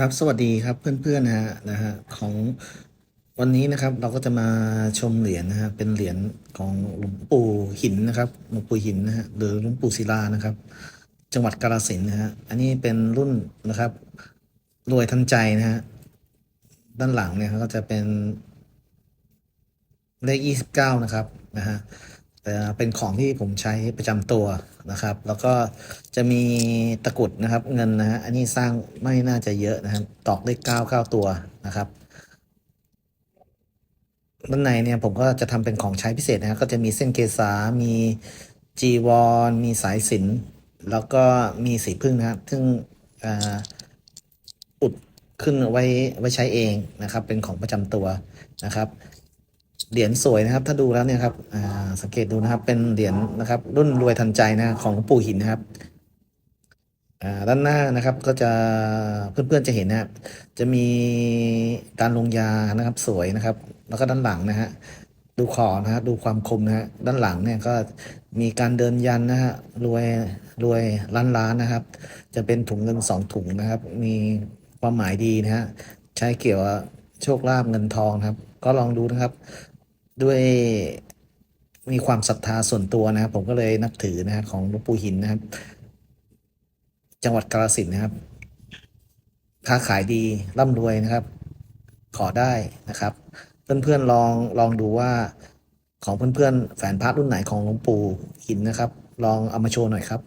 ครับสวัสดีครับเพื่อนๆนะฮะนะฮะของวันนี้นะครับเราก็จะมาชมเหรียญนะฮะเป็นเหรียญของหลวงปู่หินนะครับหลวงปู่หินนะฮะหรือหลวงปู่ศิลานะครับ จังหวัดกาฬสินนะฮะอันนี้เป็นรุ่นนะครับรวยทันใจนะฮะด้านหลังเนี่ยก็จะเป็นเลขยี่สิบเก้านะครับนะฮะ เป็นของที่ผมใช้ประจำตัวนะครับ แล้วก็จะมีตะกรุดนะครับ เงินนะฮะอันนี้สร้างไม่น่าจะเยอะนะครับ ตอกเลขเก้าเก้าตัวนะครับด้านในเนี่ยผมก็จะทำเป็นของใช้พิเศษนะก็จะมีเส้นเกษา มีจีวร มีสายสินแล้วก็มีสีพึ่งนะครับ ซึ่งอ,อุดขึ้นไว้ไว้ใช้เองนะครับ เป็นของประจำตัวนะครับ เหรียญสวยนะครับ ถ้าดูแล้วเนี่ยครับอ่า สังเกตดูนะครับ เป็นเหรียญนะครับ รุ่นรวยทันใจนะของปู่หินนะครับด้านหน้านะครับก็จะเพื่อนๆจะเห็นนะครับจะมีการลงยานะครับสวยนะครับ แล้วก็ด้านหลังนะฮะดูขอนะฮะดูความคมนะฮะด้านหลังเนี่ยก็มีการเดินยันนะฮะรวยรวยล้านล้านนะครับ จะเป็นถุงเงินสองถุงนะครับ มีความหมายดีนะฮะใช้เกี่ยวกับโชคลาภเงินทองนะครับ ก็ลองดูนะครับ ด้วย มีความศรัทธาส่วนตัวนะครับ ผมก็เลยนับถือนะครับของหลวงปู่หินนะครับ จังหวัดกาฬสินนะครับ ค้าขายดีร่ำรวยนะครับ ขอได้นะครับ เพื่อนๆลองลองดูว่าของเพื่อนๆแฟนพระรุ่นไหนของหลวงปู่หินนะครับ ลองเอามาโชว์หน่อยครับ